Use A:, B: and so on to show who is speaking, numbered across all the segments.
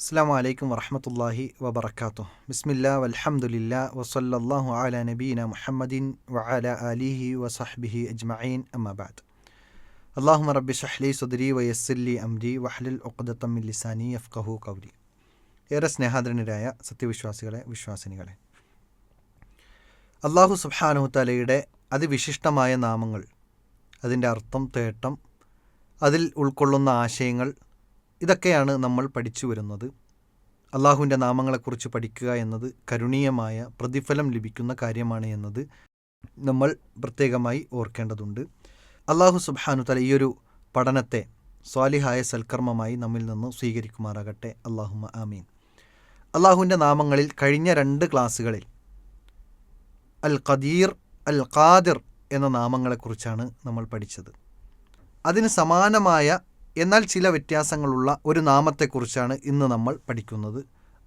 A: അസ്സാം വലൈക്കും വറഹമത്തല്ലാഹി വബർക്കാത്തു ബിസ്മില്ല വലഹമുല്ല വസല്ലല്ലാഹു അല നബീന മുഹമ്മദിൻ വഅല അലിഹി വസഹ്ബിഹി അജ്മഈൻ അമ്മബാദ് അള്ളാഹു റബ്ബി ഷഹ്ലി സുദരി വയസ്സല്ലി അംരി വഹ്ലുൽ ഒക്കദത്തമ്മിസാനി യഫ്കഹു കൗരി ഏറെ സ്നേഹാദരനരായ സത്യവിശ്വാസികളെ വിശ്വാസിനികളെ. അള്ളാഹു സുബ്ഹാനഹു തലയുടെ അതിവിശിഷ്ടമായ നാമങ്ങൾ അതിന്റെ അർത്ഥം തേട്ടം അതിൽ ഉൾക്കൊള്ളുന്ന ആശയങ്ങൾ ഇതൊക്കെയാണ് നമ്മൾ പഠിച്ചു വരുന്നത്. അള്ളാഹുവിന്റെ നാമങ്ങളെക്കുറിച്ച് പഠിക്കുക എന്നത് കരുണീയമായ പ്രതിഫലം ലഭിക്കുന്ന കാര്യമാണ് എന്നത് നമ്മൾ പ്രത്യേകമായി ഓർക്കേണ്ടതുണ്ട്. അള്ളാഹു സുബാനു തല ഈയൊരു പഠനത്തെ സ്വാലിഹായ സൽക്കർമ്മമായി നമ്മിൽ നിന്ന് സ്വീകരിക്കുമാറാകട്ടെ. അള്ളാഹുമ ആമീൻ. അള്ളാഹുവിന്റെ നാമങ്ങളിൽ കഴിഞ്ഞ രണ്ട് ക്ലാസ്സുകളിൽ അൽ ഖദീർ അൽ ഖാദിർ എന്ന നാമങ്ങളെക്കുറിച്ചാണ് നമ്മൾ പഠിച്ചത്. അതിന് സമാനമായ എന്നാൽ ചില വ്യത്യാസങ്ങളുള്ള ഒരു നാമത്തെക്കുറിച്ചാണ് ഇന്ന് നമ്മൾ പഠിക്കുന്നത്.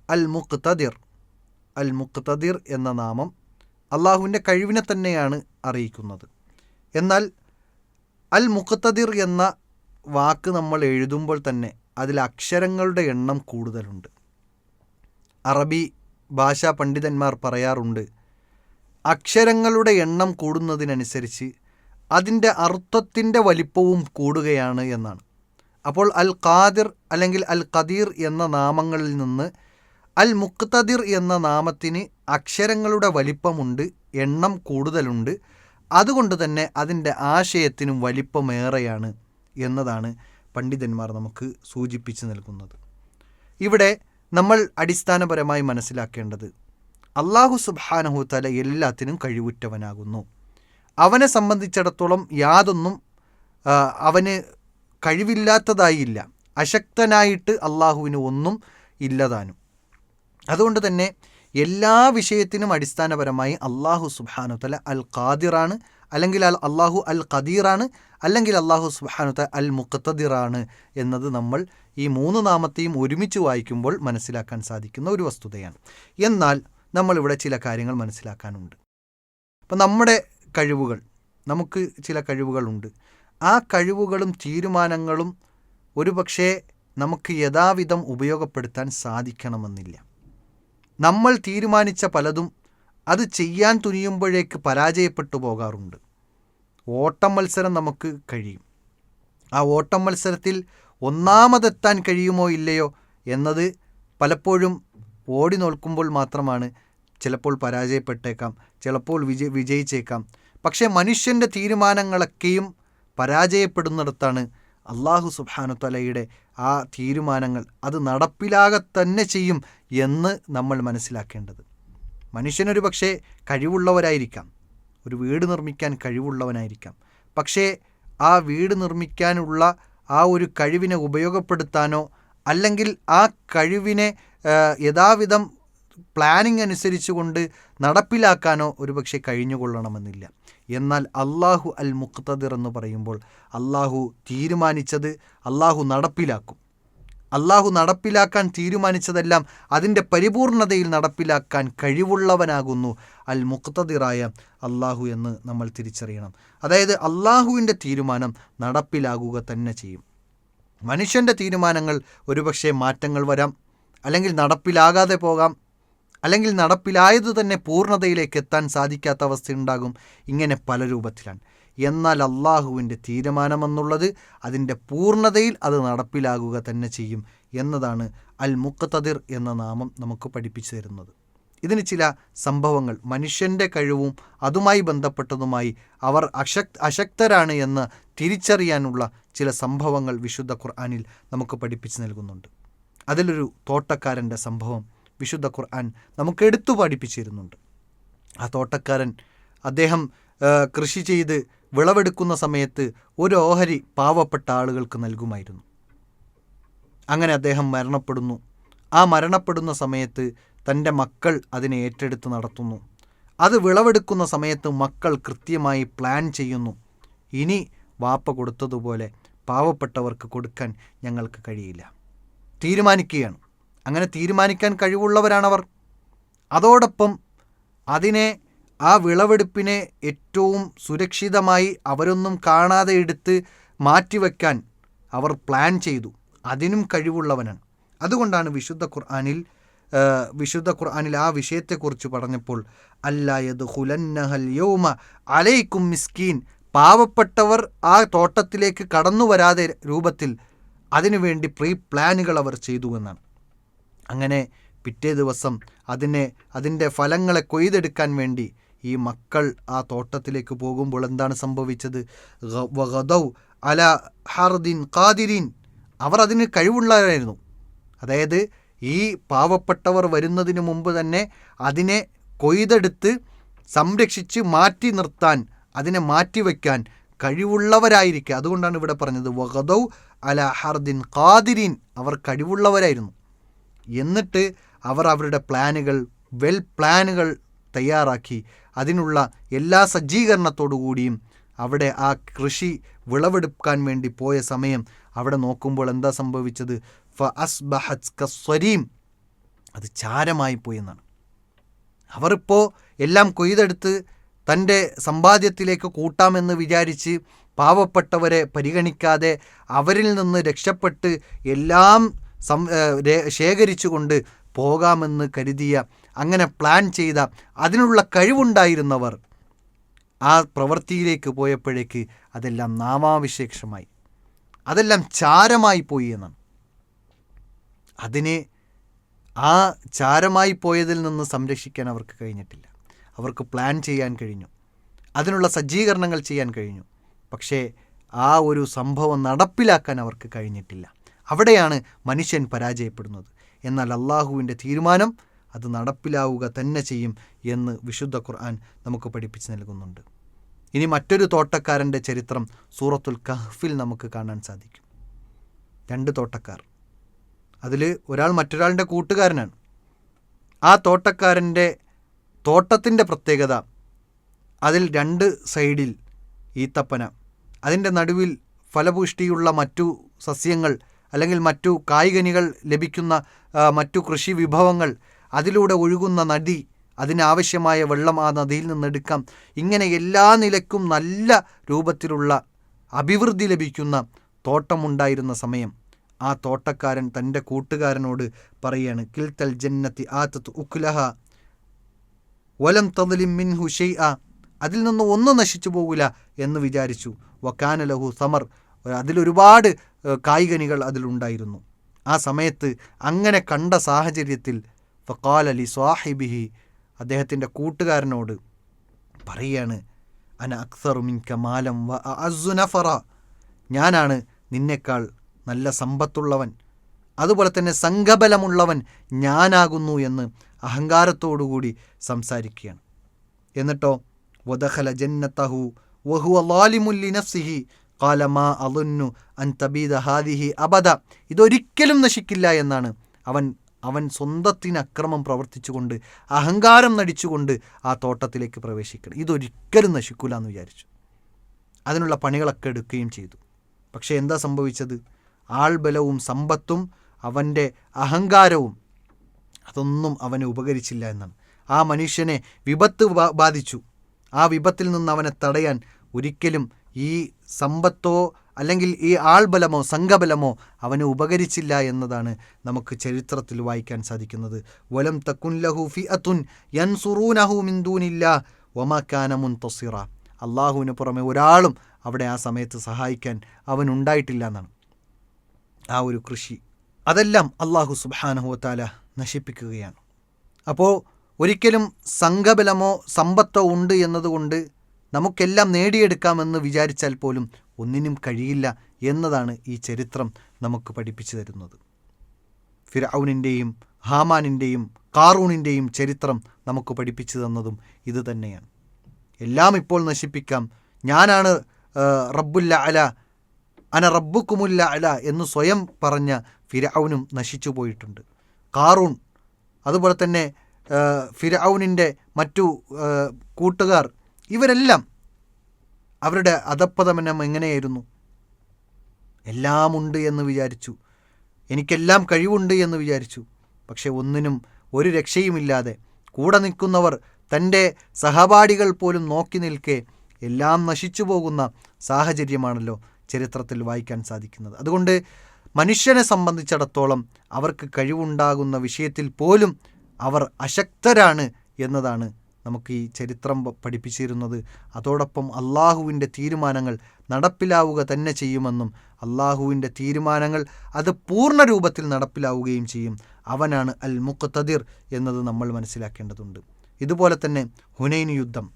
A: അൽ മുഖ്തദിർ അൽ മുഖ്തദിർ എന്ന നാമം അള്ളാഹുവിന്റെ കഴിവിനെ തന്നെയാണ് അറിയിക്കുന്നത്. എന്നാൽ അൽ മുഖ്തദിർ എന്ന വാക്ക് നമ്മൾ എഴുതുമ്പോൾ തന്നെ അതിൽ അക്ഷരങ്ങളുടെ എണ്ണം കൂടുതലുണ്ട്. അറബി ഭാഷാ പണ്ഡിതന്മാർ പറയാറുണ്ട് അക്ഷരങ്ങളുടെ എണ്ണം കൂടുന്നതിനനുസരിച്ച് അതിന്റെ അർത്ഥത്തിന്റെ വലിപ്പവും കൂടുകയാണ് എന്നാണ്. അപ്പോൾ അൽ ഖാദിർ അല്ലെങ്കിൽ അൽ ഖദീർ എന്ന നാമങ്ങളിൽ നിന്ന് അൽ മുക്തദിർ എന്ന നാമത്തിന് അക്ഷരങ്ങളുടെ വലിപ്പമുണ്ട് എണ്ണം കൂടുതലുണ്ട്. അതുകൊണ്ട് തന്നെ അതിന്റെ ആശയത്തിനും വലിപ്പമേറെയാണ് എന്നതാണ് പണ്ഡിതന്മാർ നമുക്ക് സൂചിപ്പിച്ച് നൽകുന്നത്. ഇവിടെ നമ്മൾ അടിസ്ഥാനപരമായി മനസ്സിലാക്കേണ്ടത് അള്ളാഹു സുബാനഹു തല എല്ലാത്തിനും കഴിവുറ്റവനാകുന്നു. അവനെ സംബന്ധിച്ചിടത്തോളം യാതൊന്നും അവന് കഴിവില്ലാത്തതായില്ല. അശക്തനായിട്ട് അള്ളാഹുവിന് ഒന്നും ഇല്ലതാനും. അതുകൊണ്ട് തന്നെ എല്ലാ വിഷയത്തിനും അടിസ്ഥാനപരമായി അള്ളാഹു സുബാനുത്തല അൽ ഖാദിറാണ് അല്ലെങ്കിൽ അൽ അള്ളാഹു അൽ ഖദീറാണ് അല്ലെങ്കിൽ അള്ളാഹു സുബാനുത്ത അൽ മുഖത്തദിറാണ് എന്നത് നമ്മൾ ഈ മൂന്ന് നാമത്തെയും ഒരുമിച്ച് വായിക്കുമ്പോൾ മനസ്സിലാക്കാൻ സാധിക്കുന്ന ഒരു വസ്തുതയാണ്. എന്നാൽ നമ്മളിവിടെ ചില കാര്യങ്ങൾ മനസ്സിലാക്കാനുണ്ട്. അപ്പം നമ്മുടെ കഴിവുകൾ നമുക്ക് ചില കഴിവുകളുണ്ട്. ആ കഴിവുകളും തീരുമാനങ്ങളും ഒരുപക്ഷെ നമുക്ക് യഥാവിധം ഉപയോഗപ്പെടുത്താൻ സാധിക്കണമെന്നില്ല. നമ്മൾ തീരുമാനിച്ച പലതും അത് ചെയ്യാൻ തുനിയുമ്പോഴേക്ക് പരാജയപ്പെട്ടു പോകാറുണ്ട്. ഓട്ടം മത്സരം നമുക്ക് കഴിയും. ആ ഓട്ടം മത്സരത്തിൽ ഒന്നാമതെത്താൻ കഴിയുമോ ഇല്ലയോ എന്നത് പലപ്പോഴും ഓടി നോൽക്കുമ്പോൾ മാത്രമാണ് ചിലപ്പോൾ പരാജയപ്പെട്ടേക്കാം ചിലപ്പോൾ വിജ വിജയിച്ചേക്കാം. പക്ഷേ മനുഷ്യന്റെ തീരുമാനങ്ങളൊക്കെയും പരാജയപ്പെടുന്നിടത്താണ് അള്ളാഹു സുബാനു തലയുടെ ആ തീരുമാനങ്ങൾ അത് നടപ്പിലാകെ തന്നെ ചെയ്യും എന്ന് നമ്മൾ മനസ്സിലാക്കേണ്ടത്. മനുഷ്യനൊരു പക്ഷേ കഴിവുള്ളവരായിരിക്കാം. ഒരു വീട് നിർമ്മിക്കാൻ കഴിവുള്ളവനായിരിക്കാം. പക്ഷേ ആ വീട് നിർമ്മിക്കാനുള്ള ആ ഒരു കഴിവിനെ ഉപയോഗപ്പെടുത്താനോ അല്ലെങ്കിൽ ആ കഴിവിനെ യഥാവിധം പ്ലാനിങ് അനുസരിച്ചുകൊണ്ട് നടപ്പിലാക്കാനോ ഒരുപക്ഷെ കഴിഞ്ഞുകൊള്ളണമെന്നില്ല. എന്നാൽ അള്ളാഹു അൽ മുഖ്തദിർ എന്ന് പറയുമ്പോൾ അള്ളാഹു തീരുമാനിച്ചത് അള്ളാഹു നടപ്പിലാക്കും. അള്ളാഹു നടപ്പിലാക്കാൻ തീരുമാനിച്ചതെല്ലാം അതിന്റെ പരിപൂർണതയിൽ നടപ്പിലാക്കാൻ കഴിവുള്ളവനാകുന്നു അൽ മുഖ്തദിറായ അള്ളാഹു എന്ന് നമ്മൾ തിരിച്ചറിയണം. അതായത് അള്ളാഹുവിന്റെ തീരുമാനം നടപ്പിലാകുക തന്നെ ചെയ്യും. മനുഷ്യന്റെ തീരുമാനങ്ങൾ ഒരുപക്ഷെ മാറ്റങ്ങൾ വരാം അല്ലെങ്കിൽ നടപ്പിലാകാതെ പോകാം അല്ലെങ്കിൽ നടപ്പിലായത് തന്നെ പൂർണതയിലേക്ക് എത്താൻ സാധിക്കാത്ത അവസ്ഥയുണ്ടാകും ഇങ്ങനെ പല രൂപത്തിലാണ്. എന്നാൽ അള്ളാഹുവിന്റെ തീരുമാനമെന്നുള്ളത് അതിന്റെ പൂർണതയിൽ അത് നടപ്പിലാകുക തന്നെ ചെയ്യും എന്നതാണ് അൽ മുക്കത്തതിർ എന്ന നാമം നമുക്ക് പഠിപ്പിച്ചു തരുന്നത്. ഇതിന് ചില സംഭവങ്ങൾ. മനുഷ്യന്റെ കഴിവും അതുമായി ബന്ധപ്പെട്ടതുമായി അവർ അശക് അശക്തരാണ് എന്ന് തിരിച്ചറിയാനുള്ള ചില സംഭവങ്ങൾ വിശുദ്ധ ഖുർആാനിൽ നമുക്ക് പഠിപ്പിച്ചു നൽകുന്നുണ്ട്. അതിലൊരു തോട്ടക്കാരന്റെ സംഭവം വിശുദ്ധ ഖുർആൻ നമുക്ക് എടുത്തു പഠിപ്പിച്ചിരുന്നുണ്ട്. ആ തോട്ടക്കാരൻ അദ്ദേഹം കൃഷി ചെയ്ത് വിളവെടുക്കുന്ന സമയത്ത് ഒരു ഓഹരി പാവപ്പെട്ട ആളുകൾക്ക് നൽകുമായിരുന്നു. അങ്ങനെ അദ്ദേഹം മരണപ്പെടുന്നു. ആ മരണപ്പെടുന്ന സമയത്ത് തന്റെ മക്കൾ അതിനെ ഏറ്റെടുത്ത് നടത്തുന്നു. അത് വിളവെടുക്കുന്ന സമയത്ത് മക്കൾ കൃത്യമായി പ്ലാൻ ചെയ്യുന്നു. ഇനി വാപ്പ കൊടുത്തതുപോലെ പാവപ്പെട്ടവർക്ക് കൊടുക്കാൻ ഞങ്ങൾക്ക് കഴിയില്ല. തീരുമാനിക്കുകയാണ്. അങ്ങനെ തീരുമാനിക്കാൻ കഴിവുള്ളവരാണവർ. അതോടൊപ്പം അതിനെ ആ വിളവെടുപ്പിനെ ഏറ്റവും സുരക്ഷിതമായി അവരൊന്നും കാണാതെ എടുത്ത് മാറ്റിവെക്കാൻ അവർ പ്ലാൻ ചെയ്തു. അതിനും കഴിവുള്ളവനാണ്. അതുകൊണ്ടാണ് വിശുദ്ധ ഖുർആാനിൽ വിശുദ്ധ ഖുർആാനിൽ ആ വിഷയത്തെക്കുറിച്ച് പറഞ്ഞപ്പോൾ അല്ലായത് ഹുലന്നഹൽ യൗമ അലൈക്കും മിസ്കീൻ. പാവപ്പെട്ടവർ ആ തോട്ടത്തിലേക്ക് കടന്നു വരാതെ രൂപത്തിൽ അതിനുവേണ്ടി പ്രീ പ്ലാനുകൾ അവർ ചെയ്തു എന്നാണ്. അങ്ങനെ പിറ്റേ ദിവസം അതിനെ അതിന്റെ ഫലങ്ങളെ കൊയ്തെടുക്കാൻ വേണ്ടി ഈ മക്കൾ ആ തോട്ടത്തിലേക്ക് പോകുമ്പോൾ എന്താണ് സംഭവിച്ചത്? വഗദൗ അല ഹർദിൻ ഖാദിരീൻ. അവർ അതിന് കഴിവുള്ളവരായിരുന്നു. അതായത് ഈ പാവപ്പെട്ടവർ വരുന്നതിന് മുമ്പ് തന്നെ അതിനെ കൊയ്തെടുത്ത് സംരക്ഷിച്ച് മാറ്റി നിർത്താൻ അതിനെ മാറ്റിവെക്കാൻ കഴിവുള്ളവരായിരിക്കുക അതുകൊണ്ടാണ് ഇവിടെ പറഞ്ഞത് വഗദൗ അല ഹർദിൻ ഖാദിരീൻ. അവർ കഴിവുള്ളവരായിരുന്നു. എന്നിട്ട് അവർ അവരുടെ പ്ലാനുകൾ വെൽ പ്ലാനുകൾ തയ്യാറാക്കി. അതിനുള്ള എല്ലാ സജ്ജീകരണത്തോടു കൂടിയും അവിടെ ആ കൃഷി വിളവെടുക്കാൻ വേണ്ടി പോയ സമയം അവിടെ നോക്കുമ്പോൾ എന്താ സംഭവിച്ചത്? ഫ അസ്ബഹത് കസ്വരീം. അത് ചാരമായി പോയി എന്നാണ്. അവരിപ്പോൾ എല്ലാം കൊയ്തെടുത്ത് തന്റെ സമ്പാദ്യത്തിലേക്ക് കൂട്ടാമെന്ന് വിചാരിച്ച് പാവപ്പെട്ടവരെ പരിഗണിക്കാതെ അവരിൽ നിന്ന് രക്ഷപ്പെട്ട് എല്ലാം സം ശേഖരിച്ചുകൊണ്ട് പോകാമെന്ന് കരുതിയ അങ്ങനെ പ്ലാൻ ചെയ്ത അതിനുള്ള കഴിവുണ്ടായിരുന്നവർ ആ പ്രവൃത്തിയിലേക്ക് പോയപ്പോഴേക്ക് അതെല്ലാം നാമാവിശേഷമായി. അതെല്ലാം ചാരമായി പോയി എന്നാണ്. അതിനെ ആ ചാരമായി പോയതിൽ നിന്ന് സംരക്ഷിക്കാൻ അവർക്ക് കഴിഞ്ഞിട്ടില്ല. അവർക്ക് പ്ലാൻ ചെയ്യാൻ കഴിഞ്ഞു. അതിനുള്ള സജ്ജീകരണങ്ങൾ ചെയ്യാൻ കഴിഞ്ഞു. പക്ഷേ ആ ഒരു സംഭവം നടപ്പിലാക്കാൻ അവർക്ക് കഴിഞ്ഞിട്ടില്ല. അവിടെയാണ് മനുഷ്യൻ പരാജയപ്പെടുന്നത്. എന്നാൽ അള്ളാഹുവിന്റെ തീരുമാനം അത് നടപ്പിലാവുക തന്നെ ചെയ്യും എന്ന് വിശുദ്ധ ഖുർആൻ നമുക്ക് പഠിപ്പിച്ച് നൽകുന്നുണ്ട്. ഇനി മറ്റൊരു തോട്ടക്കാരന്റെ ചരിത്രം സൂറത്തുൽ കഹ്ഫിൽ നമുക്ക് കാണാൻ സാധിക്കും. രണ്ട് തോട്ടക്കാർ. അതിൽ ഒരാൾ മറ്റൊരാളിന്റെ കൂട്ടുകാരനാണ്. ആ തോട്ടക്കാരന്റെ തോട്ടത്തിന്റെ പ്രത്യേകത അതിൽ രണ്ട് സൈഡിൽ ഈത്തപ്പന. അതിന്റെ നടുവിൽ ഫലപുഷ്ടിയുള്ള മറ്റു സസ്യങ്ങൾ അല്ലെങ്കിൽ മറ്റു കായികനികൾ ലഭിക്കുന്ന മറ്റു കൃഷി വിഭവങ്ങൾ അതിലൂടെ ഒഴുകുന്ന നദി അതിനാവശ്യമായ വെള്ളം ആ നദിയിൽ നിന്നെടുക്കാം. ഇങ്ങനെ എല്ലാ നിലക്കും നല്ല രൂപത്തിലുള്ള അഭിവൃദ്ധി ലഭിക്കുന്ന തോട്ടമുണ്ടായിരുന്ന സമയം. ആ തോട്ടക്കാരൻ തന്റെ കൂട്ടുകാരനോട് പറയാണ് കിൽത്തൽ ജന്നത്തി ആത്തത്ത് ഉക്കുലഹ വലം മിൻ മിൻഹു ആ അതിൽ നിന്ന് ഒന്നും നശിച്ചു പോകില്ല എന്ന് വിചാരിച്ചു. വക്കാനലഹു സമർ. അതിലൊരുപാട് കായ്കനികൾ അതിലുണ്ടായിരുന്നു. ആ സമയത്ത് അങ്ങനെ കണ്ട സാഹചര്യത്തിൽ ഫക്കാൽ അലി സ്വാഹിബിഹി അദ്ദേഹത്തിന്റെ കൂട്ടുകാരനോട് പറയാണ് അന അക്സറു മിൻക മാലം വ അസു നഫറ. ഞാനാണ് നിന്നേക്കാൾ നല്ല സമ്പത്തുള്ളവൻ. അതുപോലെ തന്നെ സംഘബലമുള്ളവൻ ഞാനാകുന്നു എന്ന് അഹങ്കാരത്തോടുകൂടി സംസാരിക്കുകയാണ്. എന്നിട്ടോ വദഖല ജന്നത്തഹു വഹു ലാലിമുല്ലി നഫ്സിഹി. ഖാല മാ അളുന്നു അൻ ഹാദിഹി അബദ. ഇതൊരിക്കലും നശിക്കില്ല എന്നാണ് അവൻ അവൻ സ്വന്തത്തിന് അക്രമം പ്രവർത്തിച്ചുകൊണ്ട് അഹങ്കാരം നടിച്ചുകൊണ്ട് ആ തോട്ടത്തിലേക്ക് പ്രവേശിക്കണം. ഇതൊരിക്കലും നശിക്കില്ല എന്ന് വിചാരിച്ചു. അതിനുള്ള പണികളൊക്കെ എടുക്കുകയും ചെയ്തു. പക്ഷേ എന്താ സംഭവിച്ചത്? ആൾബലവും സമ്പത്തും അവന്റെ അഹങ്കാരവും അതൊന്നും അവനെ ഉപകരിച്ചില്ല എന്നാണ്. ആ മനുഷ്യനെ വിപത്ത് ബാധിച്ചു. ആ വിപത്തിൽ നിന്ന് അവനെ തടയാൻ ഒരിക്കലും ഈ സമ്പത്തോ അല്ലെങ്കിൽ ഈ ആൾബലമോ സംഘബലമോ അവന് ഉപകരിച്ചില്ല എന്നതാണ് നമുക്ക് ചരിത്രത്തിൽ വായിക്കാൻ സാധിക്കുന്നത്. വലം തക്കുൻ ലഹു ഫി അതുൻ യൻസുറൂനഹു മിന്ദൂനില്ല ഒമാക്കാനമുൻ തൊസിറ അള്ളാഹുവിന് പുറമെ ഒരാളും അവിടെ ആ സമയത്ത് സഹായിക്കാൻ അവൻ ഉണ്ടായിട്ടില്ല എന്നാണ്. ആ ഒരു കൃഷി. അതെല്ലാം അള്ളാഹു സുബാനഹുവത്താല നശിപ്പിക്കുകയാണ്. അപ്പോൾ ഒരിക്കലും സംഘബലമോ സമ്പത്തോ ഉണ്ട് എന്നതുകൊണ്ട് നമുക്കെല്ലാം നേടിയെടുക്കാമെന്ന് വിചാരിച്ചാൽ പോലും ഒന്നിനും കഴിയില്ല എന്നതാണ് ഈ ചരിത്രം നമുക്ക് പഠിപ്പിച്ചു തരുന്നത്. ഫിറൌനിന്റെയും ഹാമാനിന്റെയും കാറൂണിന്റെയും ചരിത്രം നമുക്ക് പഠിപ്പിച്ചു തന്നതും ഇത് തന്നെയാണ്. എല്ലാം ഇപ്പോൾ നശിപ്പിക്കാം. ഞാനാണ് റബ്ബുല്ല അല അന റബ്ബുക്കുമുല്ല അല എന്ന് സ്വയം പറഞ്ഞ ഫിരൌനും നശിച്ചു പോയിട്ടുണ്ട്. കാറൂൺ അതുപോലെ തന്നെ ഫിരൌനിന്റെ മറ്റു കൂട്ടുകാർ ഇവരെല്ലാം അവരുടെ അധപ്പതമനം എങ്ങനെയായിരുന്നു? എല്ലാമുണ്ട് എന്ന് വിചാരിച്ചു. എനിക്കെല്ലാം കഴിവുണ്ട് എന്ന് വിചാരിച്ചു. പക്ഷെ ഒന്നിനും ഒരു രക്ഷയുമില്ലാതെ കൂടെ നിൽക്കുന്നവർ തന്റെ സഹപാഠികൾ പോലും നോക്കി നിൽക്കെ എല്ലാം നശിച്ചു പോകുന്ന സാഹചര്യമാണല്ലോ ചരിത്രത്തിൽ വായിക്കാൻ സാധിക്കുന്നത്. അതുകൊണ്ട് മനുഷ്യനെ സംബന്ധിച്ചിടത്തോളം അവർക്ക് കഴിവുണ്ടാകുന്ന വിഷയത്തിൽ പോലും അവർ അശക്തരാണ് എന്നതാണ് നമുക്ക് ഈ ചരിത്രം പഠിപ്പിച്ചിരുന്നത്. അതോടൊപ്പം അള്ളാഹുവിന്റെ തീരുമാനങ്ങൾ നടപ്പിലാവുക തന്നെ ചെയ്യുമെന്നും അള്ളാഹുവിന്റെ തീരുമാനങ്ങൾ അത് പൂർണ രൂപത്തിൽ നടപ്പിലാവുകയും ചെയ്യും. അവനാണ് അൽ മുഖ്തദിർ എന്നത് നമ്മൾ മനസ്സിലാക്കേണ്ടതുണ്ട്. ഇതുപോലെ തന്നെ ഹുനൈൻ യുദ്ധം.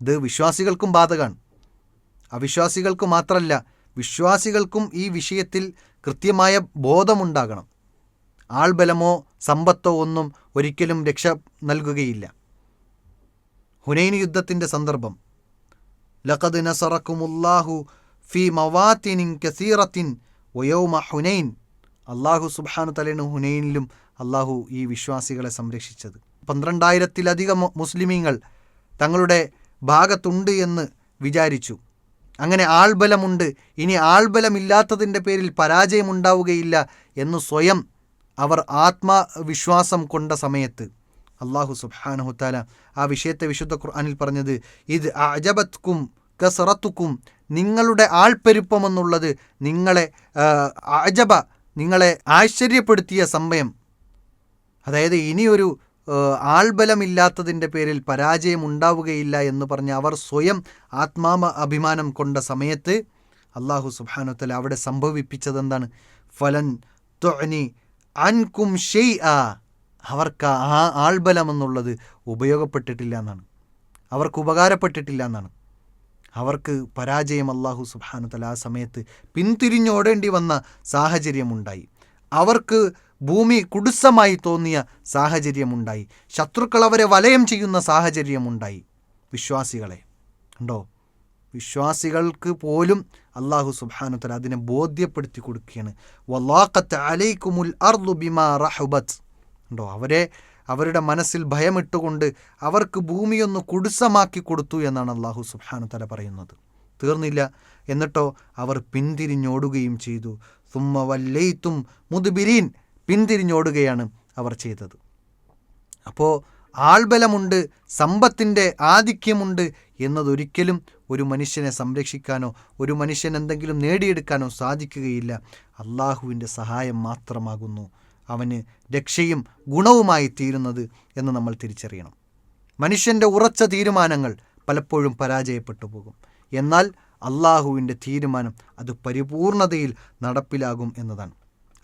A: ഇത് വിശ്വാസികൾക്കും ബാധകമാണ് അവിശ്വാസികൾക്ക് മാത്രമല്ല വിശ്വാസികൾക്കും ഈ വിഷയത്തിൽ കൃത്യമായ ബോധമുണ്ടാകണം. ആൾബലമോ സമ്പത്തോ ഒന്നും ഒരിക്കലും രക്ഷ നൽകുകയില്ല. ഹുനൈൻ യുദ്ധത്തിന്റെ സന്ദർഭം. ലഖദ് നസറക്കുമുല്ലാഹു ഫി മവാത്തിനിൻ കസീറത്തിൻ ഒയോമ ഹുനൈൻ. അള്ളാഹു സുബാനു തലേണ് ഹുനൈനിലും അള്ളാഹു ഈ വിശ്വാസികളെ സംരക്ഷിച്ചത്. പന്ത്രണ്ടായിരത്തിലധികം മുസ്ലിമീങ്ങൾ തങ്ങളുടെ ഭാഗത്തുണ്ട് എന്ന് വിചാരിച്ചു. അങ്ങനെ ആൾബലമുണ്ട്. ഇനി ആൾബലമില്ലാത്തതിന്റെ പേരിൽ പരാജയമുണ്ടാവുകയില്ല എന്ന് സ്വയം അവർ ആത്മവിശ്വാസം കൊണ്ട സമയത്ത്. അള്ളാഹു സുബ്ഹാനഹുത്താല ആ വിഷയത്തെ വിശുദ്ധ ഖുർആാനിൽ പറഞ്ഞത് ഇത് അജബത്കും കസറത്തുക്കും നിങ്ങളുടെ ആൾപ്പെരുപ്പമെന്നുള്ളത് നിങ്ങളെ അജബ നിങ്ങളെ ആശ്ചര്യപ്പെടുത്തിയ സമയം അതായത് ഇനിയൊരു ആൾബലമില്ലാത്തതിന്റെ പേരിൽ പരാജയം ഉണ്ടാവുകയില്ല എന്ന് പറഞ്ഞ് അവർ സ്വയം ആത്മാമ അഭിമാനം കൊണ്ട സമയത്ത് അള്ളാഹു സുബാനുത്തല അവിടെ സംഭവിപ്പിച്ചതെന്താണ്? ഫലൻ തൊനി അൻകും ഷെയ് ആ അവർക്ക് ആ ആൾബലം എന്നുള്ളത് ഉപയോഗപ്പെട്ടിട്ടില്ല എന്നാണ്. അവർക്ക് ഉപകാരപ്പെട്ടിട്ടില്ല എന്നാണ്. അവർക്ക് പരാജയം അള്ളാഹു സുബാനുത്തല ആ സമയത്ത് പിന്തിരിഞ്ഞോടേണ്ടി വന്ന സാഹചര്യമുണ്ടായി. അവർക്ക് ഭൂമി കുടുസമായി തോന്നിയ സാഹചര്യമുണ്ടായി. ശത്രുക്കൾ അവരെ വലയം ചെയ്യുന്ന സാഹചര്യമുണ്ടായി. വിശ്വാസികളെ ഉണ്ടോ വിശ്വാസികൾക്ക് പോലും അള്ളാഹു സുബാനുത്തല അതിനെ ബോധ്യപ്പെടുത്തി കൊടുക്കുകയാണ്. വല്ലാഖത്ത് അലൈക്കുമുൽ അർദു ബിമാ റഹുബത്ത് ഉണ്ടോ? അവരെ അവരുടെ മനസ്സിൽ ഭയമിട്ടുകൊണ്ട് അവർക്ക് ഭൂമിയൊന്ന് കുടുസമാക്കി കൊടുത്തു എന്നാണ് അള്ളാഹു സുബാനു തല പറയുന്നത്. തീർന്നില്ല. എന്നിട്ടോ അവർ പിന്തിരിഞ്ഞോടുകയും ചെയ്തു. സുമ്മ വല്ലയിത്തും മുതുബിരീൻ പിന്തിരിഞ്ഞോടുകയാണ് അവർ ചെയ്തത്. അപ്പോൾ ആൾബലമുണ്ട് സമ്പത്തിന്റെ ആധിക്യമുണ്ട് എന്നതൊരിക്കലും ഒരു മനുഷ്യനെ സംരക്ഷിക്കാനോ ഒരു മനുഷ്യൻ എന്തെങ്കിലും നേടിയെടുക്കാനോ സാധിക്കുകയില്ല. അള്ളാഹുവിന്റെ സഹായം മാത്രമാകുന്നു. അവന് രക്ഷയും ഗുണവുമായി തീരുന്നത് എന്ന് നമ്മൾ തിരിച്ചറിയണം. മനുഷ്യന്റെ ഉറച്ച തീരുമാനങ്ങൾ പലപ്പോഴും പരാജയപ്പെട്ടു പോകും. എന്നാൽ അള്ളാഹുവിന്റെ തീരുമാനം അത് പരിപൂർണതയിൽ നടപ്പിലാകും എന്നതാണ്.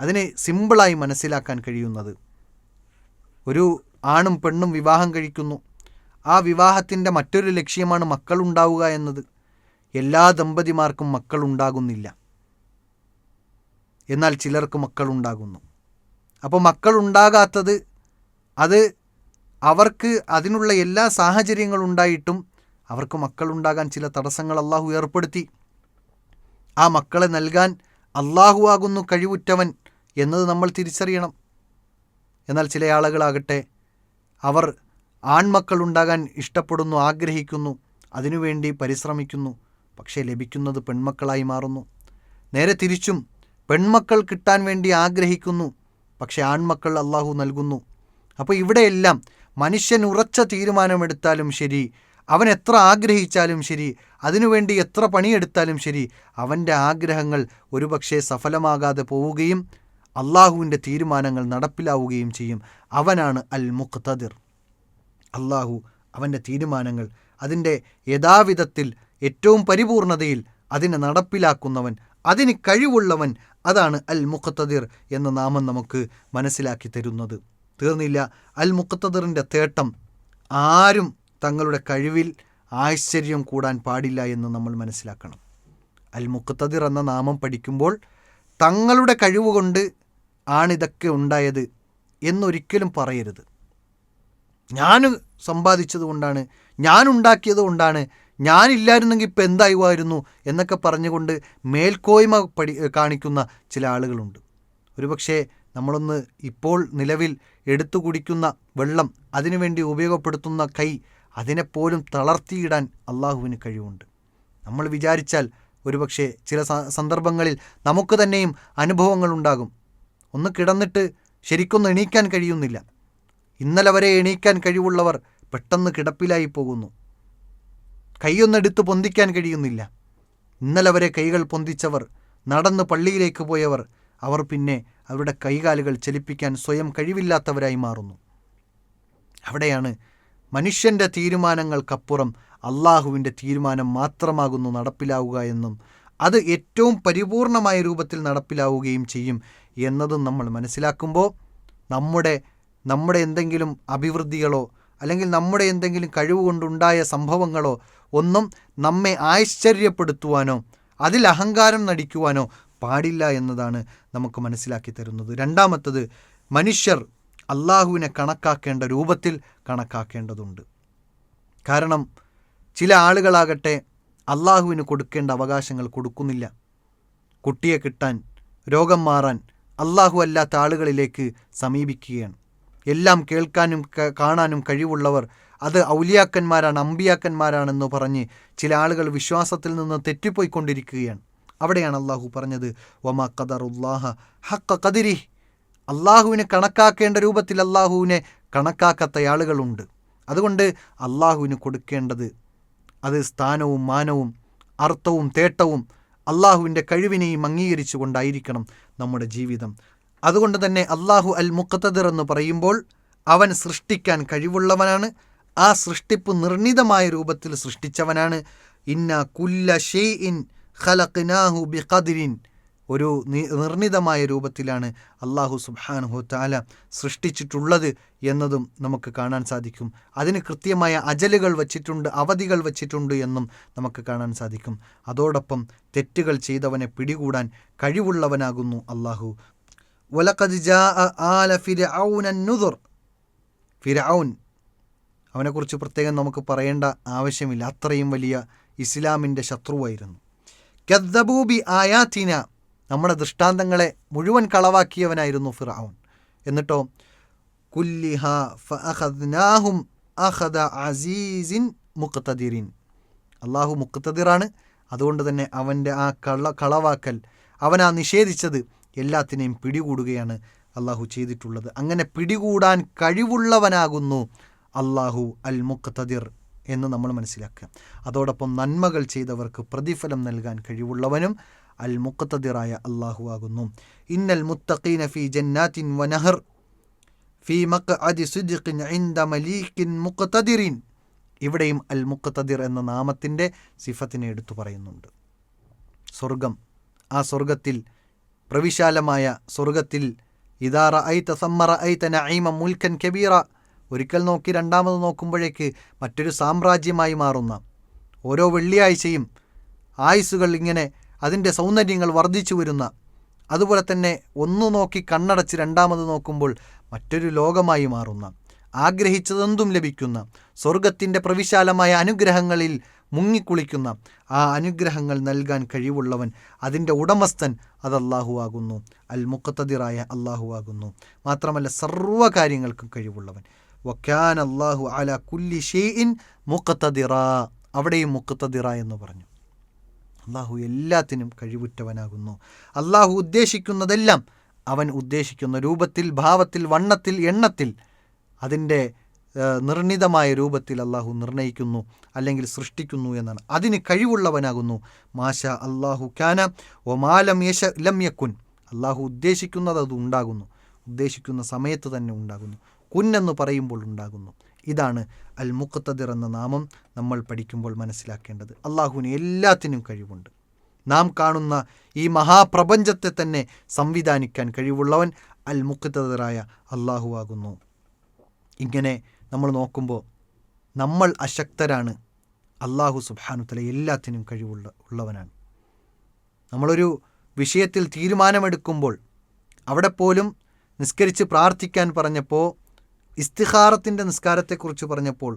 A: അതിനെ സിമ്പിളായി മനസ്സിലാക്കാൻ കഴിയുന്നത് ഒരു ആണും പെണ്ണും വിവാഹം കഴിക്കുന്നു. ആ വിവാഹത്തിന്റെ മറ്റൊരു ലക്ഷ്യമാണ് മക്കളുണ്ടാവുക എന്നത്. എല്ലാ ദമ്പതിമാർക്കും മക്കളുണ്ടാകുന്നില്ല എന്നാൽ ചിലർക്ക് മക്കളുണ്ടാകുന്നു അപ്പോൾ മക്കളുണ്ടാകാത്തത് അത് അവർക്ക് അതിനുള്ള എല്ലാ സാഹചര്യങ്ങളും ഉണ്ടായിട്ടും അവർക്ക് മക്കളുണ്ടാകാൻ ചില തടസ്സങ്ങൾ അള്ളാഹു ഏർപ്പെടുത്തി. ആ മക്കളെ നൽകാൻ അള്ളാഹു ആകുന്നു കഴിവുറ്റവൻ എന്നത് നമ്മൾ തിരിച്ചറിയണം. എന്നാൽ ചില ആളുകളാകട്ടെ അവർ ആൺമക്കൾ ഉണ്ടാകാൻ ഇഷ്ടപ്പെടുന്നു ആഗ്രഹിക്കുന്നു അതിനുവേണ്ടി പരിശ്രമിക്കുന്നു പക്ഷേ ലഭിക്കുന്നത് പെൺമക്കളായി മാറുന്നു. നേരെ തിരിച്ചും പെൺമക്കൾ കിട്ടാൻ വേണ്ടി ആഗ്രഹിക്കുന്നു പക്ഷേ ആൺമക്കൾ അള്ളാഹു നൽകുന്നു. അപ്പോൾ ഇവിടെയെല്ലാം മനുഷ്യൻ ഉറച്ച തീരുമാനമെടുത്താലും ശരി അവൻ എത്ര ആഗ്രഹിച്ചാലും ശരി അതിനുവേണ്ടി എത്ര പണിയെടുത്താലും ശരി അവന്റെ ആഗ്രഹങ്ങൾ ഒരുപക്ഷെ സഫലമാകാതെ പോവുകയും അള്ളാഹുവിന്റെ തീരുമാനങ്ങൾ നടപ്പിലാവുകയും ചെയ്യും. അവനാണ് അൽ മുഖ്തദിർ അള്ളാഹു അവന്റെ തീരുമാനങ്ങൾ അതിന്റെ യഥാവിധത്തിൽ ഏറ്റവും പരിപൂർണതയിൽ അതിനെ നടപ്പിലാക്കുന്നവൻ അതിന് കഴിവുള്ളവൻ അതാണ് അൽ മുഖത്തതിർ എന്ന നാമം നമുക്ക് മനസ്സിലാക്കി തരുന്നത്. തീർന്നില്ല. അൽ മുഖത്തതിറിന്റെ തേട്ടം ആരും തങ്ങളുടെ കഴിവിൽ ആശ്ചര്യം കൂടാൻ പാടില്ല എന്ന് നമ്മൾ മനസ്സിലാക്കണം. അൽ മുഖത്തതിർ എന്ന നാമം പഠിക്കുമ്പോൾ തങ്ങളുടെ കഴിവുകൊണ്ട് ആണിതൊക്കെ ഉണ്ടായത് എന്നൊരിക്കലും പറയരുത്. ഞാൻ സമ്പാദിച്ചത് കൊണ്ടാണ് ഞാൻ ഉണ്ടാക്കിയത് കൊണ്ടാണ് ഞാനില്ലായിരുന്നെങ്കിൽ ഇപ്പം എന്തായിരുന്നു എന്നൊക്കെ പറഞ്ഞുകൊണ്ട് മേൽക്കോയ്മ പഠി കാണിക്കുന്ന ചില ആളുകളുണ്ട്. ഒരുപക്ഷെ നമ്മളൊന്ന് ഇപ്പോൾ നിലവിൽ എടുത്തു കുടിക്കുന്ന വെള്ളം അതിനുവേണ്ടി ഉപയോഗപ്പെടുത്തുന്ന കൈ അതിനെപ്പോലും തളർത്തിയിടാൻ അള്ളാഹുവിന് കഴിവുണ്ട്. നമ്മൾ വിചാരിച്ചാൽ ഒരുപക്ഷെ ചില സന്ദർഭങ്ങളിൽ നമുക്ക് തന്നെയും അനുഭവങ്ങൾ ഉണ്ടാകും. ഒന്ന് കിടന്നിട്ട് ശരിക്കൊന്ന് എണീക്കാൻ കഴിയുന്നില്ല. ഇന്നലെ വരെ എണീക്കാൻ കഴിവുള്ളവർ പെട്ടെന്ന് കിടപ്പിലായി പോകുന്നു. കൈയൊന്നെടുത്ത് പൊന്തിക്കാൻ കഴിയുന്നില്ല. ഇന്നലെ വരെ കൈകൾ പൊന്തിച്ചവർ നടന്ന് പള്ളിയിലേക്ക് പോയവർ അവർ പിന്നെ അവരുടെ കൈകാലുകൾ ചലിപ്പിക്കാൻ സ്വയം കഴിവില്ലാത്തവരായി മാറുന്നു. അവിടെയാണ് മനുഷ്യന്റെ തീരുമാനങ്ങൾക്കപ്പുറം അള്ളാഹുവിന്റെ തീരുമാനം മാത്രമാകുന്നു നടപ്പിലാവുക എന്നും അത് ഏറ്റവും പരിപൂർണമായ രൂപത്തിൽ നടപ്പിലാവുകയും ചെയ്യും എന്നതും നമ്മൾ മനസ്സിലാക്കുമ്പോൾ നമ്മുടെ നമ്മുടെ എന്തെങ്കിലും അഭിവൃദ്ധികളോ അല്ലെങ്കിൽ നമ്മുടെ എന്തെങ്കിലും കഴിവ് കൊണ്ടുണ്ടായ സംഭവങ്ങളോ ഒന്നും നമ്മെ ആശ്ചര്യപ്പെടുത്തുവാനോ അതിൽ അഹങ്കാരം നടിക്കുവാനോ പാടില്ല എന്നതാണ് നമുക്ക് മനസ്സിലാക്കി തരുന്നത്. രണ്ടാമത്തത് മനുഷ്യർ അള്ളാഹുവിനെ കണക്കാക്കേണ്ട രൂപത്തിൽ കണക്കാക്കേണ്ടതുണ്ട്. കാരണം ചില ആളുകളാകട്ടെ അള്ളാഹുവിന് കൊടുക്കേണ്ട അവകാശങ്ങൾ കൊടുക്കുന്നില്ല. കുട്ടിയെ കിട്ടാൻ രോഗം മാറാൻ അള്ളാഹു അല്ലാത്ത ആളുകളിലേക്ക് സമീപിക്കുകയാണ്. എല്ലാം കേൾക്കാനും കാണാനും കഴിവുള്ളവർ അത് ഔലിയാക്കന്മാരാണ് അമ്പിയാക്കന്മാരാണെന്ന് പറഞ്ഞ് ചില ആളുകൾ വിശ്വാസത്തിൽ നിന്ന് തെറ്റിപ്പോയിക്കൊണ്ടിരിക്കുകയാണ്. അവിടെയാണ് അള്ളാഹു പറഞ്ഞത് വമാ ഖദറുല്ലാഹ ഹക്ക കതിരി അള്ളാഹുവിനെ കണക്കാക്കേണ്ട രൂപത്തിൽ അള്ളാഹുവിനെ കണക്കാക്കാത്ത ആളുകളുണ്ട്. അതുകൊണ്ട് അള്ളാഹുവിന് കൊടുക്കേണ്ടത് അത് സ്ഥാനവും മാനവും അർത്ഥവും തേട്ടവും അള്ളാഹുവിന്റെ കഴിവിനെയും അംഗീകരിച്ചു കൊണ്ടായിരിക്കണം നമ്മുടെ ജീവിതം. അതുകൊണ്ട് തന്നെ അള്ളാഹു അൽ മുഖത്തദിർ എന്ന് പറയുമ്പോൾ അവൻ സൃഷ്ടിക്കാൻ കഴിവുള്ളവനാണ് ആ സൃഷ്ടിപ്പ് നിർണിതമായ രൂപത്തിൽ സൃഷ്ടിച്ചവനാണ്. ഇന്ന കുല്ല ഷെയ് ഇൻ ഖലഖ്നാഹു ബി ഖദിരിൻ ഒരു നിർണിതമായ രൂപത്തിലാണ് അള്ളാഹു സുബാനുഹു താല സൃഷ്ടിച്ചിട്ടുള്ളത് എന്നതും നമുക്ക് കാണാൻ സാധിക്കും. അതിന് കൃത്യമായ അജലുകൾ വച്ചിട്ടുണ്ട് അവധികൾ വച്ചിട്ടുണ്ട് എന്നും നമുക്ക് കാണാൻ സാധിക്കും. അതോടൊപ്പം തെറ്റുകൾ ചെയ്തവനെ പിടികൂടാൻ കഴിവുള്ളവനാകുന്നു അള്ളാഹു വലഖദ് ജാ ആല അവനെക്കുറിച്ച് പ്രത്യേകം നമുക്ക് പറയേണ്ട ആവശ്യമില്ല. അത്രയും വലിയ ഇസ്ലാമിന്റെ ശത്രുവായിരുന്നു. കദ്ദബൂബി ആയാത്തിന. നമ്മുടെ ദൃഷ്ടാന്തങ്ങളെ മുഴുവൻ കളവാക്കിയവനായിരുന്നു ഫിറാവുൻ എന്നിട്ടോ കുല്ലിഹ ഫഅഖദ്നാഹും അഖദ അസീസിൻ മുഖത്തദിറിൻ അള്ളാഹു മുക്തദിറാണ് അതുകൊണ്ട് തന്നെ അവന്റെ ആ കള കളവാക്കൽ അവനാ നിഷേധിച്ചത് എല്ലാത്തിനെയും പിടികൂടുകയാണ് അള്ളാഹു ചെയ്തിട്ടുള്ളത്. അങ്ങനെ പിടികൂടാൻ കഴിവുള്ളവനാകുന്നു അള്ളാഹു അൽ മുഖ്തദിർ എന്ന് നമ്മൾ മനസ്സിലാക്കുക. അതോടൊപ്പം നന്മകൾ ചെയ്തവർക്ക് പ്രതിഫലം നൽകാൻ കഴിവുള്ളവനും അൽ മുഖത്തദിറായ അള്ളാഹു ആകുന്നു. ഇന്നൽ മുത്തഖീന ഫി ജന്നാത്തിൻ വനഹർ ഫി മക് അതി ഇവിടെയും അൽ മുഖത്തദിർ എന്ന നാമത്തിന്റെ സിഫത്തിനെ എടുത്തു പറയുന്നുണ്ട്. സ്വർഗം ആ സ്വർഗത്തിൽ പ്രവിശാലമായ സ്വർഗത്തിൽ ഇതാറ തസമ്മറ സമ്മറ തന നഈമ മുൽക്കൻ കബീറ ഒരിക്കൽ നോക്കി രണ്ടാമത് നോക്കുമ്പോഴേക്ക് മറ്റൊരു സാമ്രാജ്യമായി മാറുന്ന ഓരോ വെള്ളിയാഴ്ചയും ആയുസ്സുകൾ ഇങ്ങനെ അതിന്റെ സൗന്ദര്യങ്ങൾ വർദ്ധിച്ചു വരുന്ന അതുപോലെ തന്നെ ഒന്ന് നോക്കി കണ്ണടച്ച് രണ്ടാമത് നോക്കുമ്പോൾ മറ്റൊരു ലോകമായി മാറുന്ന ആഗ്രഹിച്ചതെന്തും ലഭിക്കുന്ന സ്വർഗത്തിന്റെ പ്രവിശാലമായ അനുഗ്രഹങ്ങളിൽ മുങ്ങിക്കുളിക്കുന്ന ആ അനുഗ്രഹങ്ങൾ നൽകാൻ കഴിവുള്ളവൻ അതിന്റെ ഉടമസ്ഥൻ അത് അള്ളാഹു ആകുന്നു. അൽ മുക്കത്തതിറായ അള്ളാഹു ആകുന്നു. മാത്രമല്ല സർവ കാര്യങ്ങൾക്കും കഴിവുള്ളവൻ. വക്കാൻ അള്ളാഹു അല കുല്ലി ഷെയ്ഇൻ മുഖത്തതിറ അവിടെയും മുഖത്തതിറ എന്ന് പറഞ്ഞു. അള്ളാഹു എല്ലാത്തിനും കഴിവുറ്റവനാകുന്നു. അള്ളാഹു ഉദ്ദേശിക്കുന്നതെല്ലാം അവൻ ഉദ്ദേശിക്കുന്ന രൂപത്തിൽ ഭാവത്തിൽ വണ്ണത്തിൽ എണ്ണത്തിൽ അതിന്റെ നിർണിതമായ രൂപത്തിൽ അള്ളാഹു നിർണയിക്കുന്നു അല്ലെങ്കിൽ സൃഷ്ടിക്കുന്നു എന്നാണ്. അതിന് കഴിവുള്ളവനാകുന്നു. മാഷ അള്ളാഹു ഖാന ഒമാലം യശ ലം യക്കുൻ. അള്ളാഹു ഉദ്ദേശിക്കുന്നത് അത് ഉണ്ടാകുന്നു. ഉദ്ദേശിക്കുന്ന സമയത്ത് തന്നെ ഉണ്ടാകുന്നു. കുന്നെന്ന് പറയുമ്പോൾ ഉണ്ടാകുന്നു. ഇതാണ് അൽ മുഖത്തദിർ എന്ന നാമം നമ്മൾ പഠിക്കുമ്പോൾ മനസ്സിലാക്കേണ്ടത്. അള്ളാഹുവിന് എല്ലാത്തിനും കഴിവുണ്ട്. നാം കാണുന്ന ഈ മഹാപ്രപഞ്ചത്തെ തന്നെ സംവിധാനിക്കാൻ കഴിവുള്ളവൻ അൽ മുഖത്തദിറായ അള്ളാഹു ആകുന്നു. ഇങ്ങനെ നമ്മൾ നോക്കുമ്പോൾ നമ്മൾ അശക്തരാണ്. അള്ളാഹു സുബാനുത്തല എല്ലാത്തിനും കഴിവുള്ള ഉള്ളവനാണ്. നമ്മളൊരു വിഷയത്തിൽ തീരുമാനമെടുക്കുമ്പോൾ അവിടെ പോലും നിസ്കരിച്ച് പ്രാർത്ഥിക്കാൻ പറഞ്ഞപ്പോൾ ഇസ്തിഹാറത്തിന്റെ നിസ്കാരത്തെക്കുറിച്ച് പറഞ്ഞപ്പോൾ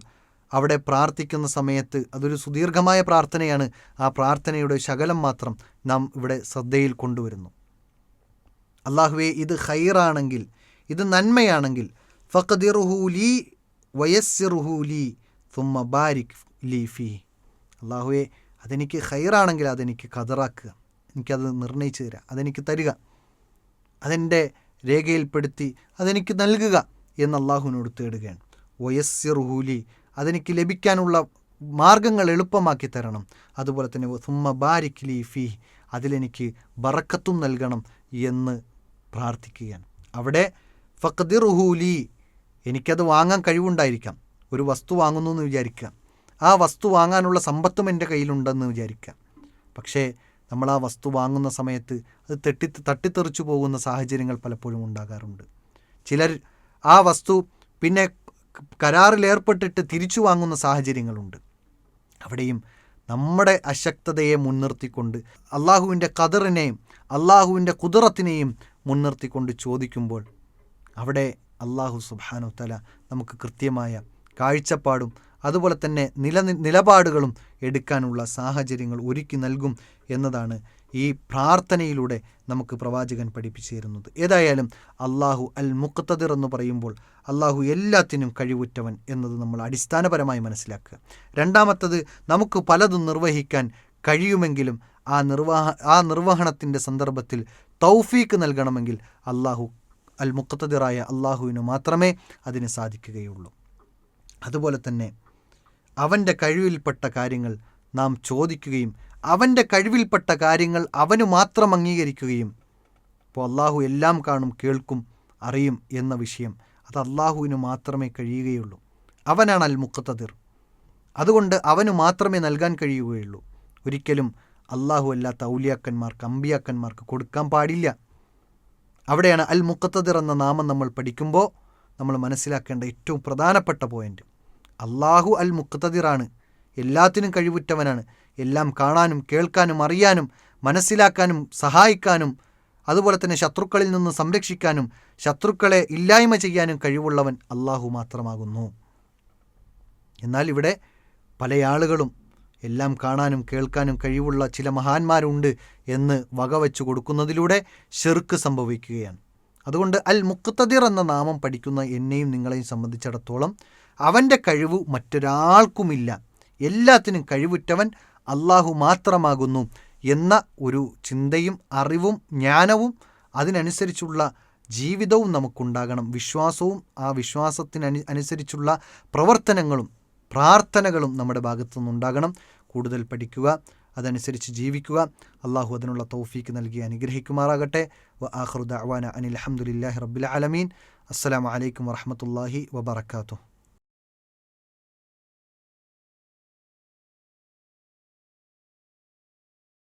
A: അവിടെ പ്രാർത്ഥിക്കുന്ന സമയത്ത് അതൊരു സുദീർഘമായ പ്രാർത്ഥനയാണ്. ആ പ്രാർത്ഥനയുടെ ശകലം മാത്രം നാം ഇവിടെ ശ്രദ്ധയിൽ കൊണ്ടുവരുന്നു. അള്ളാഹുവെ ഇത് ഹൈറാണെങ്കിൽ ഇത് നന്മയാണെങ്കിൽ ഫഖദിറുഹൂലി വയസ്സിറുഹൂലി തുമ്മ ബാരിക് ലീഫി അള്ളാഹുവെ അതെനിക്ക് ഹൈറാണെങ്കിൽ അതെനിക്ക് കതറാക്കുക എനിക്കത് നിർണയിച്ചു തരിക അതെനിക്ക് തരിക. അതെന്റെ രേഖയിൽപ്പെടുത്തി അതെനിക്ക് നൽകുക. എന്ന് അള്ളാഹുവിനോട് തേടുകയാണ്. വയസ്സിറുഹൂലി അതെനിക്ക് ലഭിക്കാനുള്ള മാർഗങ്ങൾ എളുപ്പമാക്കി തരണം. അതുപോലെ തന്നെ സുമ്മ ബാരിക് ലീ ഫി അതിലെനിക്ക് ബറക്കത്തും നൽകണം എന്ന് പ്രാർത്ഥിക്കുകയാണ്. അവിടെ ഫഖദിറുഹൂലി എനിക്കത് വാങ്ങാൻ കഴിവുണ്ടായിരിക്കാം. ഒരു വസ്തു വാങ്ങുന്നു എന്ന് വിചാരിക്കുക. ആ വസ്തു വാങ്ങാനുള്ള സമ്പത്തും എന്റെ കയ്യിലുണ്ടെന്ന് വിചാരിക്കുക. പക്ഷേ നമ്മൾ ആ വസ്തു വാങ്ങുന്ന സമയത്ത് അത് തെട്ടി തട്ടിത്തെറിച്ചു പോകുന്ന സാഹചര്യങ്ങൾ പലപ്പോഴും ഉണ്ടാകാറുണ്ട്. ചിലർ ആ വസ്തു പിന്നെ കരാറിലേർപ്പെട്ടിട്ട് തിരിച്ചു വാങ്ങുന്ന സാഹചര്യങ്ങളുണ്ട്. അവിടെയും നമ്മുടെ അശക്തതയെ മുൻനിർത്തിക്കൊണ്ട് അള്ളാഹുവിന്റെ കതിറിനെയും അള്ളാഹുവിന്റെ കുതിറത്തിനെയും മുൻനിർത്തിക്കൊണ്ട് ചോദിക്കുമ്പോൾ അവിടെ അള്ളാഹു സുബാനു തല നമുക്ക് കൃത്യമായ കാഴ്ചപ്പാടും അതുപോലെ തന്നെ നില നിലപാടുകളും എടുക്കാനുള്ള സാഹചര്യങ്ങൾ ഒരുക്കി നൽകും എന്നതാണ് ഈ പ്രാർത്ഥനയിലൂടെ നമുക്ക് പ്രവാചകൻ പഠിപ്പിച്ചു തരുന്നത് ഏതായാലും അള്ളാഹു അൽ മുക്തദിർ എന്ന് പറയുമ്പോൾ അള്ളാഹു എല്ലാത്തിനും കഴിവുറ്റവൻ എന്നത് നമ്മൾ അടിസ്ഥാനപരമായി മനസ്സിലാക്കുക. രണ്ടാമത്തത് നമുക്ക് പലതും നിർവഹിക്കാൻ കഴിയുമെങ്കിലും ആ നിർവാഹ ആ നിർവഹണത്തിന്റെ സന്ദർഭത്തിൽ തൗഫീക്ക് നൽകണമെങ്കിൽ അള്ളാഹു അൽ മുക്തദിറായ അള്ളാഹുവിന് മാത്രമേ അതിന് സാധിക്കുകയുള്ളൂ. അതുപോലെ തന്നെ അവന്റെ കഴിവിൽപ്പെട്ട കാര്യങ്ങൾ നാം ചോദിക്കുകയും അവന്റെ കഴിവിൽപ്പെട്ട കാര്യങ്ങൾ അവന് മാത്രം അംഗീകരിക്കുകയും അപ്പോൾ അള്ളാഹു എല്ലാം കാണും കേൾക്കും അറിയും എന്ന വിഷയം. അത് അള്ളാഹുവിന് മാത്രമേ കഴിയുകയുള്ളൂ. അവനാണ് അൽ മുക്കത്തതിർ അതുകൊണ്ട് അവന് മാത്രമേ നൽകാൻ കഴിയുകയുള്ളൂ. ഒരിക്കലും അള്ളാഹു അല്ലാത്ത ഔലിയാക്കന്മാർക്ക് അമ്പിയാക്കന്മാർക്ക് കൊടുക്കാൻ പാടില്ല. അവിടെയാണ് അൽ മുക്കത്തതിർ എന്ന നാമം നമ്മൾ പഠിക്കുമ്പോൾ നമ്മൾ മനസ്സിലാക്കേണ്ട ഏറ്റവും പ്രധാനപ്പെട്ട പോയിന്റ് അള്ളാഹു അൽ മുക്കത്തതിറാണ് എല്ലാത്തിനും കഴിവുറ്റവനാണ്. എല്ലാം കാണാനും കേൾക്കാനും അറിയാനും മനസ്സിലാക്കാനും സഹായിക്കാനും അതുപോലെ തന്നെ ശത്രുക്കളിൽ നിന്ന് സംരക്ഷിക്കാനും ശത്രുക്കളെ ഇല്ലായ്മ ചെയ്യാനും കഴിവുള്ളവൻ അള്ളാഹു മാത്രമാകുന്നു. എന്നാൽ ഇവിടെ പല ആളുകളും എല്ലാം കാണാനും കേൾക്കാനും കഴിവുള്ള ചില മഹാന്മാരുണ്ട് എന്ന് വകവെച്ചു കൊടുക്കുന്നതിലൂടെ ഷെർക്ക് സംഭവിക്കുകയാണ്. അതുകൊണ്ട് അൽ മുക്തദിർ എന്ന നാമം പഠിക്കുന്ന എന്നെയും നിങ്ങളെയും സംബന്ധിച്ചിടത്തോളം അവന്റെ കഴിവ് മറ്റൊരാൾക്കുമില്ല. എല്ലാത്തിനും കഴിവുറ്റവൻ അള്ളാഹു മാത്രമാകുന്നു എന്ന ഒരു ചിന്തയും അറിവും ജ്ഞാനവും അതിനനുസരിച്ചുള്ള ജീവിതവും നമുക്കുണ്ടാകണം. വിശ്വാസവും ആ വിശ്വാസത്തിനനു അനുസരിച്ചുള്ള പ്രവർത്തനങ്ങളും പ്രാർത്ഥനകളും നമ്മുടെ ഭാഗത്തു നിന്നുണ്ടാകണം കൂടുതൽ പഠിക്കുക അതനുസരിച്ച് ജീവിക്കുക. അള്ളാഹു അതിനുള്ള തൗഫീക്ക് നൽകി അനുഗ്രഹിക്കുമാറാകട്ടെ. വ ആഹ്റുദ അവാന അനിൽ അഹമ്മദില്ലാഹി റബ്ബിൽ ആലമീൻ. അസ്സലാമു അലൈക്കും വറഹമത്തല്ലാഹി വബർക്കാത്തു